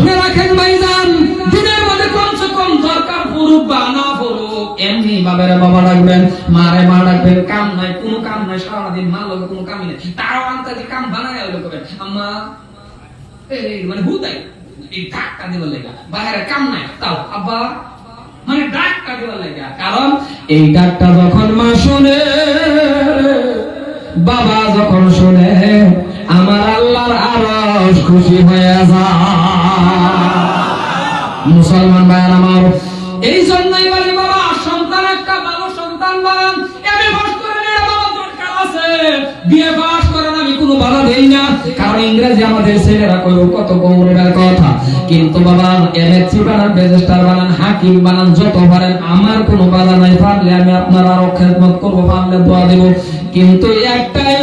শুনে রাখেন ভাইজান, দিনের মধ্যে কমসে কম দরকার বা না এমনি বাবারে বাবা ডাকবেন, মারে মা ডাকবেন, কাম নাই, কোনো কাম নাই, সারাদিন মা কোনো কামই নাই। কাম বানায় আম্মা মানে এই ধাক্কা দিবার লেগা বাইরে কাম নাই, তাও, আব্বা মানে ডাকটা দিবার লেগা কারণ এই ডাকটা যখন মা শুনে, বাবা যখন শুনে আমার আল্লাহর আরশ খুশি হয়ে যায়। মুসলমান ভাইয়ার আমার এই জন্যই বলি বাবা, সন্তান একটা ভালো সন্তান বানান। এমএ পাস করে নিয়ে বাবা দরকার আছে। বিয়ে পাস করেন আমি কোনো বাধা দেই না। কারণ ইংরেজি আমাদের ছেলেরা কইব, কত গৌরবের কথা। কিন্তু বাবা এমএসসি বানান রেজিস্টার বানান, হাকিম বানান, যত পারেন, আমার কোনো বাধা নাই। পারলে আমি আপনার আরও খেদমত করব, পারলে দোয়া দেব। কিন্তু একটাই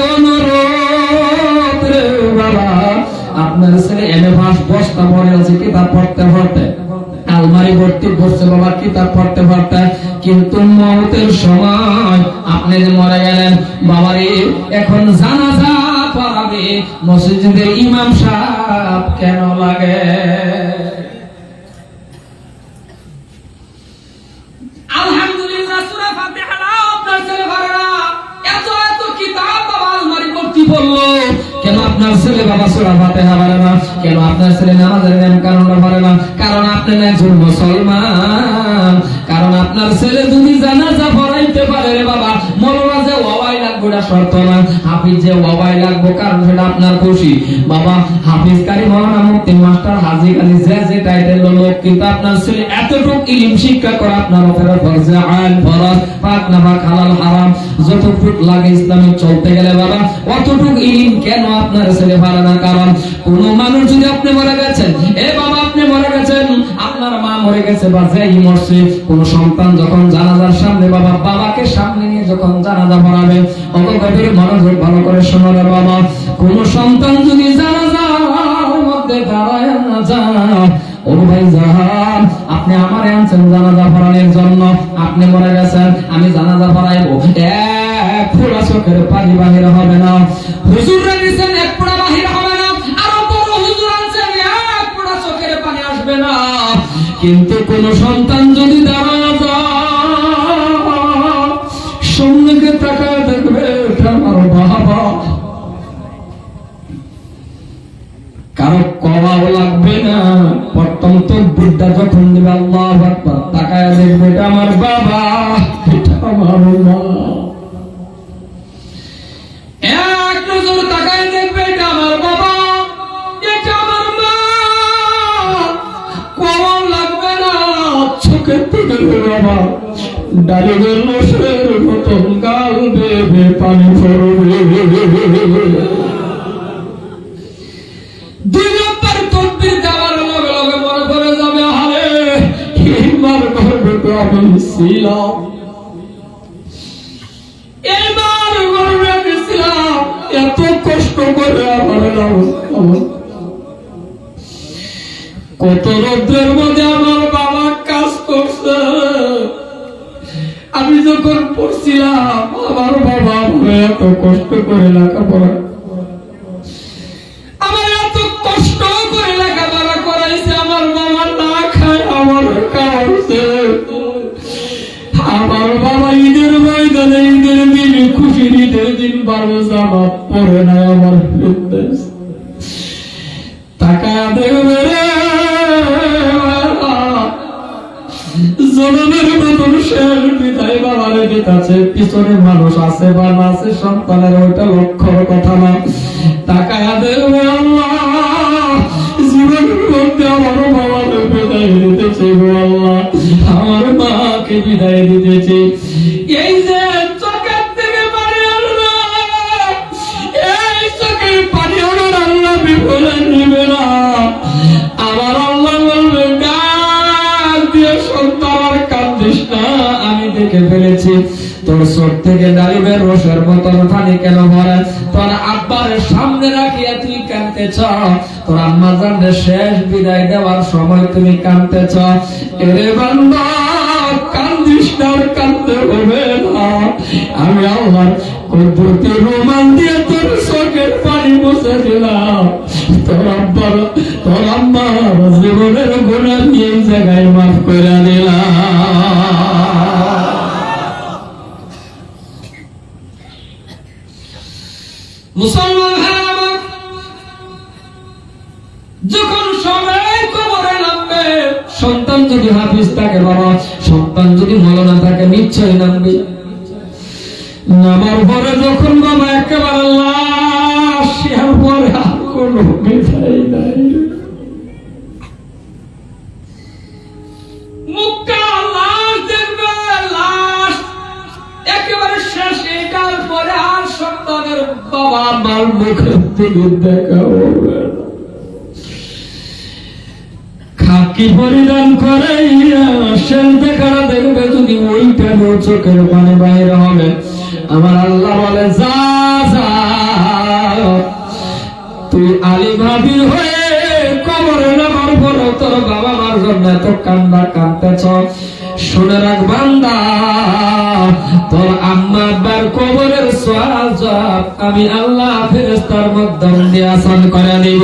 আপনার এমএ পাস বস্তা পড়ে আছে কিতাব পড়তে পড়তে আলমারি ভর্তি করছে বাবা কিতাব পড়তে পড়তে কিন্তু মৌতের সময় আপনি যে মরে গেলেন, বাবারে, এখন জানাজা পড়াবে। মসজিদের ইমাম সাহেব কেন লাগে? আলহামদুলিল্লাহ এত এত কিতাব বাবা আলমারি ভর্তি পড়ল। কেন আপনার ছেলে বাবা সুরা ফাতিহা পারে না? কেন আপনার ছেলে নামাজের নিয়ম কারণটা পারে না? কারণ আপনি একজন মুসলমান। কারণ আপনার ছেলে যদি জানাজা পড়াইতে পারে বাবা মরলা যে ওয়াই লাগবে এটা শর্ত না, হাফিজ যে ওয়াই লাগবে কারণ সেটা আপনার খুশি। বাবা, হাফিজ কারি মৌলানা মুফতি মাস্টার হাজি কারি যে যে টাইটেল লোক, কিন্তু আপনার ছেলে এতটুক ইলম শিক্ষা করা আপনার উপরে ফরজে, আইন, ফরজ, পাক না পাক হালাল, হারাম, যতটুক লাগে ইসলামে চলতে গেলে বাবা, অতটুক ইলম কেন আপনার ছেলে পারে না? কারণ কোন মানুষ যদি আপনি মরে গেছেন, এ বাবা আপনি মরে গেছেন, আপনার মা মরে গেছে বা যেই মরছে, কোন সন্তান যখন জানাজার সামনে বাবা, বাবাকে সামনে যখন জানাজা পড়াবে, অত গভীর মনোযোগ ভালো করে শোনো রে বাবা। কোন সন্তান যদি আমি জানাজা পড়াইবো। চোখের পানি বাহির হবে না। এক বাহির হবে না। আরও বড় হুজুর আনছেন, এক চোখের পানি আসবে না। কিন্তু কোন সন্তান যদি দাঁড়ায় বুদ্ধা যখন দিবে, আল্লাহ আকবার। তাকায় দেখবে, এটা আমার বাবা, এটা আমার মা। এক লাগবে না, চোখের মতন গাল দেবে, পানি পড়বে তো আমি ছিলাম এইবার করবে আমি এত কষ্ট করে আমার কত রৌদ্রের মধ্যে আমার বাবা কাজ করছে আমি যখন পড়ছিলাম আমার বাবা এত কষ্ট করে লেখাপড়া ঈদের দিন বারো জামা পরে নাই আমার ফিরতেছে টাকা বাবারে পিছনে মানুষ আছে বা না আছে সন্তানের ওইটা লক্ষ্যর কথা না টাকা দেবে আমার আল্লাহ আমার মাকে বিদায় দিতেছে এই যে তোর চোখ থেকে ডালিমের রসের মতন পানি কেন ভরে তোর আব্বার সামনে রাখিয়া তুই কানতেছ তোর আম্মা জানলে শেষ বিদায় দেওয়ার সময় তুমি কানতেছ এরে বান্দা, কান্দিস হবে না। আমি আমার কুদরতি দিয়ে তোর চোখের পানি মুছে দিলাম। তোর আব্বার, তোর আম্মার জীবনের গুণা নিয়ে জায়গায় মাফ করে দিলাম মুসলমান ভাই আমার যখন সবাই কবরে নামবে সন্তান যদি হাফিজ থাকে বাবা, সন্তান যদি মলনা থাকে নিশ্চয় নামবে। নামার পরে যখন বাবা একেবারে বাবা আমার মুখের দিকে দেখা হবে না। খাকি পরিধান করে শেষ দেখাটা দেখবে যদি ওইটা চোখের পানি বাইরে হবে। আমার আল্লাহ বলে, যা তুই আলী ভাবির হয়ে কবরে তোর বাবা মার কান্দা কান্দতেছ শুনে রাখ, বান্দা আমি আল্লাহ ফেরেশতার মাধ্যম দিয়ে আসান করে দিব।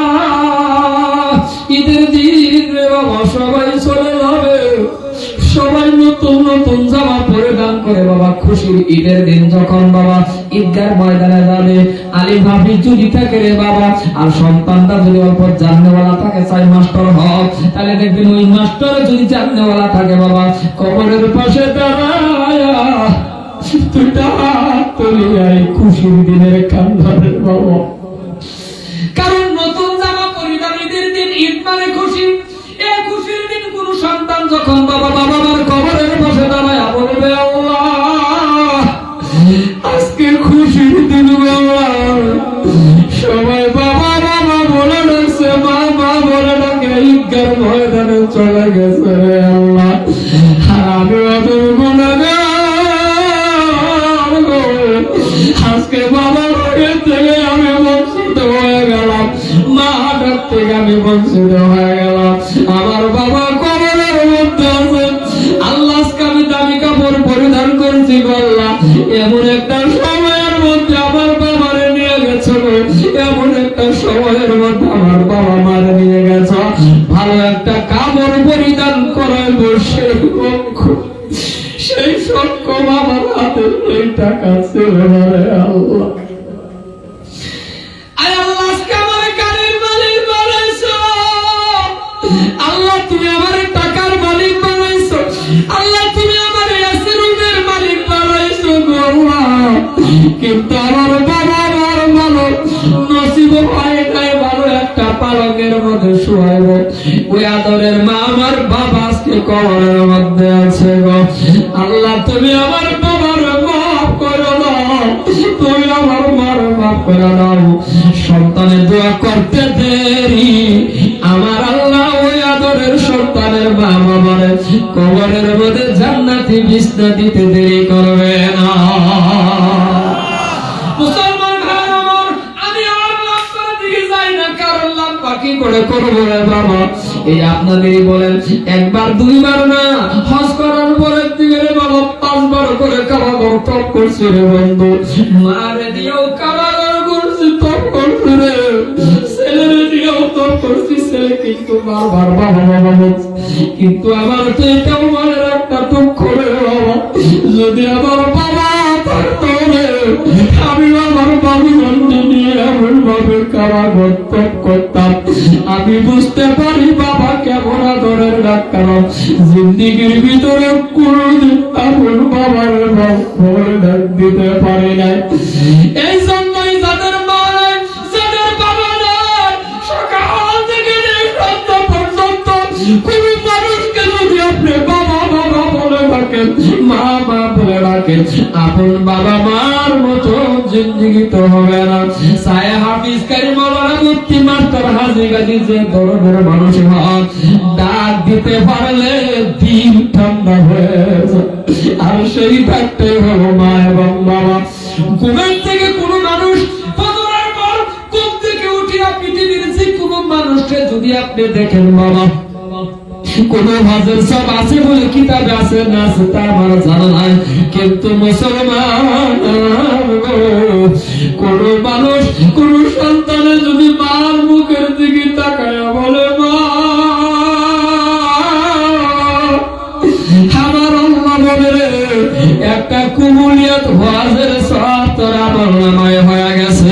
নতুন জামা পরিধান করে বাবা, খুশির ঈদের দিন যখন বাবা ঈদগার ময়দানে যাবে, আলী ভাবি যদি থাকে রে বাবা, আর সন্তানটা যদি অল্প জাননেওয়ালা থাকে চাই মাস্টার হক, তাহলে দেখবেন ওই মাস্টার যদি জাননেওয়ালা থাকে বাবা, কবরের পাশে দাঁড়ায়া খুশির দিনের কান্দারে বাবা। মানে খুশি। এই খুশির দিন কোন সন্তান যখন বাবা বাবা আজকে খুশির দিন বাবা। সময়ের মধ্যে আমার বাবা মারে নিয়ে গেছে ভালো একটা কাপড় পরিধান করে বসে সেই সক্ষম আমার হাতে এই টাকা ছিল আল্লাহ, তুমি আমার টাকার মালিক বানাইছো। আল্লাহ, তুমি আমার মালিক বানাইছো গো কিন্তু একটা মধ্যে শুয়াইব। ওই আদরের মা আমার বাবা আজকে কবরের মধ্যে আছে গো। আল্লাহ, তুমি আমার বাবার মাফ করো না তুমি আমার মার মাফ করে দাও। সন্তানের দোয়া করতে দেরি। আমার আল্লাহ ওই আদরের সন্তানের মা বাবার কবরের মধ্যে জান্নাতি বিছনা দিতে দেরি করবে। কিন্তু আমার তো এটাও মনে দুঃখ যদি আমার বাবা আমি আমার বাবু বন্ধু নিয়ে ভাবে কারাগর ত্যাগ করতাম আমি বুঝতে পারি বাবা কেমন আদরের ডাক্তার। জিন্দিগির ভিতরে কোনদিন বাবার ভয় ডাক দিতে পারি নাই। এই জন্যই যাদের মা যাদের বাবা নাই, সকাল থেকে পর্যন্ত মা মা বলে আপন বাবা মার মতো জিন্দিগি তো হবে না। সায়া হাফিজ কারি মাওলানা মুফতি মাস্টার হাজি গাজী যে বড় বড় মানুষ হন ডাক দিতে পারলে দিন ঠান্ডা হয়ে আর সেই থাকতে হলো মা এবং বাবা। ঘুমের থেকে কোনো মানুষ পর ঘুম থেকে উঠিয়া পৃথিবীর যে কোনো মানুষকে যদি আপনি দেখেন বাবা সব আছে বলে আছে? তা আমার জানা নাই। কিন্তু মুসলমান, কোন মানুষ, কোন সন্তানের যদি মার মুখের দিকে তাকায়, বলে একটা কুমুলিয়াত ভাজের সব তোর আমার নামায় হয়ে গেছে।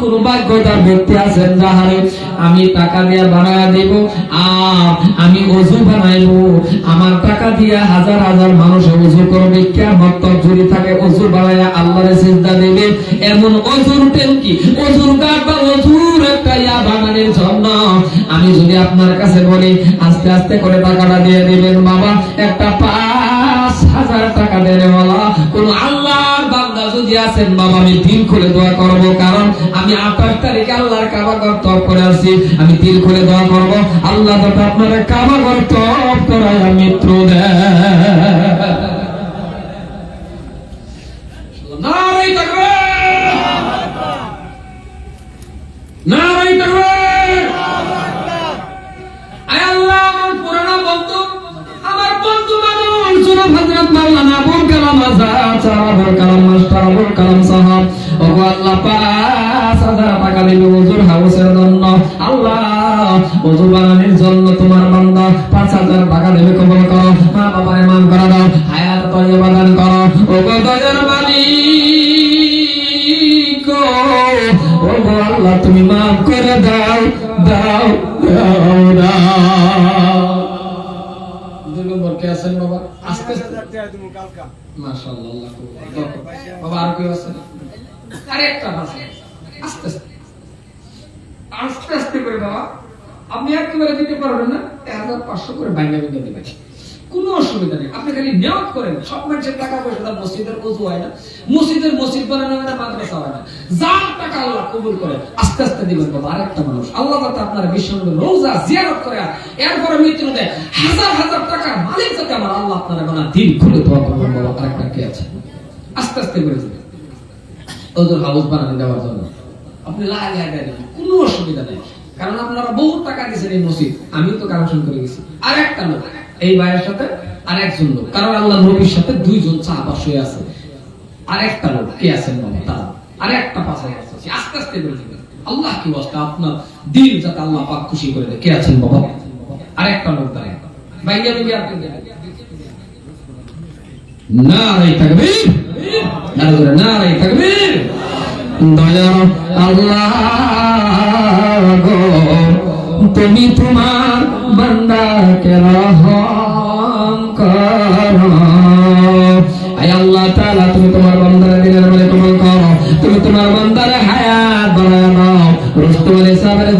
কোন ভাগ্যতার ব্যক্তি আছেন যাহারে, আমি টাকা দিয়ে বানায়া দেব। আর আমি ওযু বানাইবো। আমার টাকা দিয়ে হাজার হাজার মানুষ ওযু করবে। তক যদি থাকে ওযু বানায়া আল্লাহর সিজদা দেবে। এমন ওযুর টেনকি ওযুর গাছ বা ওযুর একটা ইয়া বানানোর জন্য। আমি যদি আপনার কাছে বলি, আস্তে আস্তে করে টাকাটা দিয়ে দিবেন বাবা, একটা পাঁচ হাজার টাকা দেনে বলা কোন আল্লাহর আছেন, বাবা, আমি দিল খুলে দোয়া করব। কারণ আমি আঠাশ তারিখে আল্লাহর কাবা ঘর তপ করে আসছি। আমি দিল খুলে দোয়া করব। আল্লাহ আপনারা কাবা ঘর তপ করায়, মিত্র দেয়। আছেন বাবা? আস্তে আস্তে। মাশাআল্লাহ আল্লাহ কবুল করুন। বাবা আর কেউ আছেন আরেকটা আছে আস্তে আস্তে। আস্তে করে বাবা আপনি একেবারে দিতে পারবেন না হাজার পাঁচশো করে ভেঙে দিবেন। কোনো অসুবিধা নেই। আপনি খালি নিয়ত করেন। সব মানুষের টাকা পয়সা তার মসজিদের হয় না। মসজিদের মসজিদ বানানো হয় না মাদ্রাসা হয় না। যার টাকা আল্লাহ কবুল করে আস্তে আস্তে দিবেন বাবা আরেকটা মানুষ। আল্লাহ আপনার বিশ্ব রোজা জিয়ারত করে এরপরে মৃত্যু দেয় হাজার হাজার টাকার মালিক যাতে আমার আল্লাহ আপনার দিন খুলে করবেন বাবা আরেকটা কে আছে? আস্তে আস্তে করে ওদের হাউস বানানো দেওয়ার জন্য। আপনি কোনো অসুবিধা নেই। কারণ আপনারা বহু টাকা দিয়েছেন এই মসজিদ, আমিও তো করে গেছি। আর একটা লোক, এই ভাইয়ের সাথে আর একজন লোক। কারণ আল্লাহ নবীর সাথে দুইজন আছে। আর একটা লোক, কে আছেন বাবা তারা আর একটা পাশে আছে। আস্তে আস্তে করে আল্লাহ কি বস্তা আপনার দিল যাতে আল্লাহ পাক খুশি করে দেয়। কে আছেন বাবা? আর একটা লোক দাঁড়িয়ে। ভাইয়া। নারাই তাকবীর নারাই নারাই তাকবীর। দয়ার আল্লাহ গো তুমি তোমার বান্দাকে রহম করো। আয় আল্লাহ তাআলা, তুমি তোমার বান্দার দিনের বলে কবুল করো। তুমি তোমার বান্দার হায়াত বাড়ায় নাও। রুস্তম আলাইহিস সালামের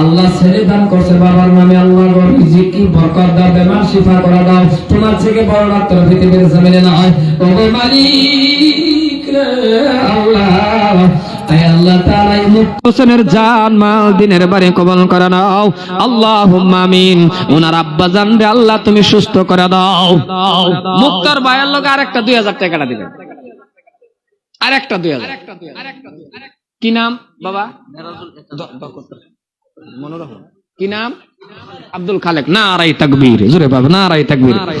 আল্লাহ ছেলে দান করছে বাবার নামে আল্লাহ গর্বে জিকি বরকত দাও বেমার শিফা করা দাও তোমার থেকে বড় ডাক্তার পৃথিবীর জমিনে না হয়। ওগো মালিক আল্লাহ আল্লাহ তাআলা এই মুক্ত হোসেনের জান মাল দিনের বাড়ি কবল করে নাও। আল্লাহুম্মা আমিন। ওনার আব্বা জান আল্লাহ তুমি সুস্থ করে দাও। মুক্তার ভাইয়ের লোক আরেকটা দুই হাজার টাকাটা দিবেন আরেকটা দুই হাজার। কি নাম? বাবা। মনোরম। কি নাম? আব্দুল খালেক। নারাই তাকবীর। জোরে বাবা নারাই তাকবীর। আয়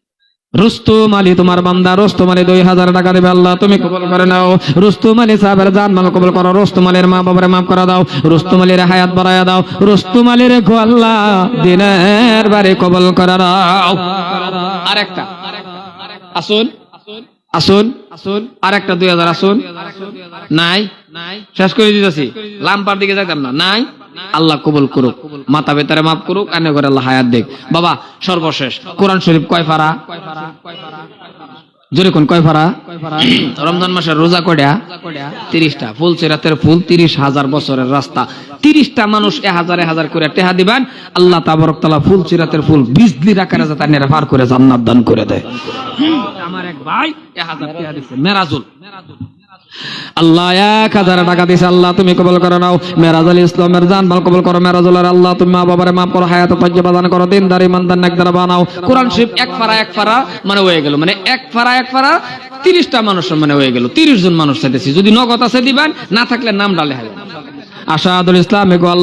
রুস্তুম আলী তোমার বান্দা রুস্তুম আলী দুই হাজার টাকা দেবে আল্লাহ, তুমি কবল করে নাও। রুস্তুম আলী সাহেবের জান মাল কবল করো রুস্তুম আলীর মা বাবারে মাফ করে দাও রুস্তুম আলীর হায়াত বাড়াইয়া দাও রুস্তুম আলীর গো আল্লাহ দিনের বারে কবল করে দাও আরেকটা। আসুন। আসুন। আসুন। আরেকটা, দুই হাজার আসুন। নাই। শেষ করে দিতেছি। লাম্পার দিকে যাইতাম না। নাই? আল্লাহ কবুল করুক। মাথা বেতারে মাফ করুক আনে করে আল্লাহ হায়াত দেখ বাবা সর্বশেষ। কোরআন শরীফ কয় ফারা জোরে কোন কয় ফারা রমজান মাসের রোজা কয়টা? তিরিশটা। ফুল চেরাতের ফুল তিরিশ হাজার বছরের রাস্তা। তিরিশটা মানুষ এ হাজার হাজার করে টেহা দিবেন। আল্লাহ তাবরক তালা ফুল চিরাতের ফুল বিজলির আকারে যাতে নেরা পার করে জান্নাত দান করে দেয়। আমার এক ভাই এ হাজার টেহা দিচ্ছে মেরাজুল। আল্লাহ এক হাজার টাকা দিছে, আল্লাহ তুমি কবল করে নাও। মেরাজ আলী ইসলামের জান মাল কবল করো, মেরাজ আল্লাহ তুমি মা বাবারে মাফ করো, হায়াত তাজ্জা বাদান করো দিন দিনদার এক নেকদার বানাও। কোরআন শরীফ এক ফারা এক ফারা মানে হয়ে গেল। মানে এক ফারা এক ফারা তিরিশটা মানুষ মানে হয়ে গেল। তিরিশ জন মানুষ চাইতেছি। যদি নগদ আছে দিবেন, না থাকলে নাম ডালে হবে আশাদুল ইসলাম, এগো আল্লাহ।